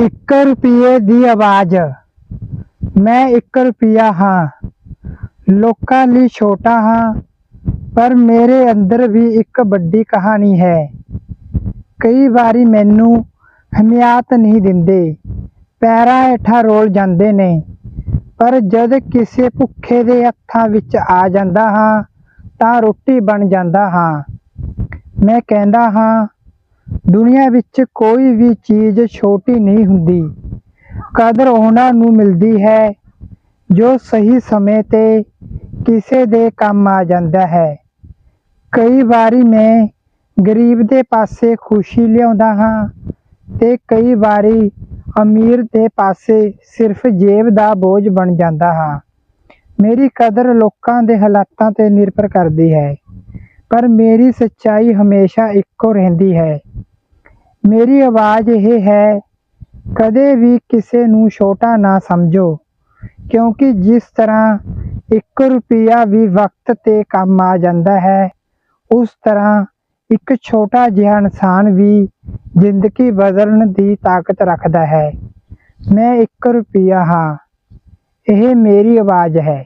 1 ਰੁਪਏ ਦੀ ਆਵਾਜ਼। ਮੈਂ 1 ਰੁਪਿਆ ਹਾਂ। ਲੋਕਾਂ ਲਈ ਛੋਟਾ ਹਾਂ, ਪਰ ਮੇਰੇ ਅੰਦਰ ਵੀ ਇੱਕ ਵੱਡੀ ਕਹਾਣੀ ਹੈ। ਕਈ ਵਾਰੀ ਮੈਨੂੰ ਹਮਿਆਤ ਨਹੀਂ ਦਿੰਦੇ। ਪੈਰਾਂ ਹੇਠਾਂ ਰੋਲ ਜਾਂਦੇ ਨੇ। ਪਰ ਜਦ ਕਿਸੇ ਭੁੱਖੇ ਦੇ ਹੱਥਾਂ ਵਿੱਚ ਆ ਜਾਂਦਾ ਹਾਂ, ਤਾਂ ਰੋਟੀ ਬਣ ਜਾਂਦਾ ਹਾਂ। ਮੈਂ ਕਹਿੰਦਾ ਹਾਂ ਦੁਨੀਆ ਵਿੱਚ ਕੋਈ ਵੀ ਚੀਜ਼ ਛੋਟੀ ਨਹੀਂ ਹੁੰਦੀ। ਕਦਰ ਉਹਨਾਂ ਨੂੰ ਮਿਲਦੀ ਹੈ, ਜੋ ਸਹੀ ਸਮੇਂ ਤੇ ਕਿਸੇ ਦੇ ਕੰਮ ਆ ਜਾਂਦਾ ਹੈ। ਕਈ ਵਾਰੀ ਮੈਂ ਗਰੀਬ ਦੇ ਪਾਸੇ ਖੁਸ਼ੀ ਲਿਆਉਂਦਾ ਹਾਂ ਤੇ ਕਈ ਵਾਰੀ ਅਮੀਰ ਦੇ ਪਾਸੇ ਸਿਰਫ ਜੇਬ ਦਾ ਬੋਝ ਬਣ ਜਾਂਦਾ ਹਾਂ। ਮੇਰੀ ਕਦਰ ਲੋਕਾਂ ਦੇ ਹਾਲਾਤਾਂ ਤੇ ਨਿਰਭਰ ਕਰਦੀ ਹੈ, ਪਰ ਮੇਰੀ ਸੱਚਾਈ ਹਮੇਸ਼ਾ ਇੱਕੋ ਰਹਿੰਦੀ ਹੈ। ਮੇਰੀ ਆਵਾਜ਼ ਇਹ ਹੈ, ਕਦੇ ਵੀ ਕਿਸੇ ਨੂੰ ਛੋਟਾ ਨਾ ਸਮਝੋ, ਕਿਉਂਕਿ ਜਿਸ ਤਰ੍ਹਾਂ 1 ਰੁਪਿਆ ਵੀ ਵਕਤ ਤੇ ਕੰਮ ਆ ਜਾਂਦਾ ਹੈ, ਉਸ ਤਰ੍ਹਾਂ ਇੱਕ ਛੋਟਾ ਜਿਹਾ ਇਨਸਾਨ ਵੀ ਜ਼ਿੰਦਗੀ ਬਦਲਣ ਦੀ ਤਾਕਤ ਰੱਖਦਾ ਹੈ। ਮੈਂ 1 ਰੁਪਿਆ ਹਾਂ, ਇਹ ਮੇਰੀ ਆਵਾਜ਼ ਹੈ।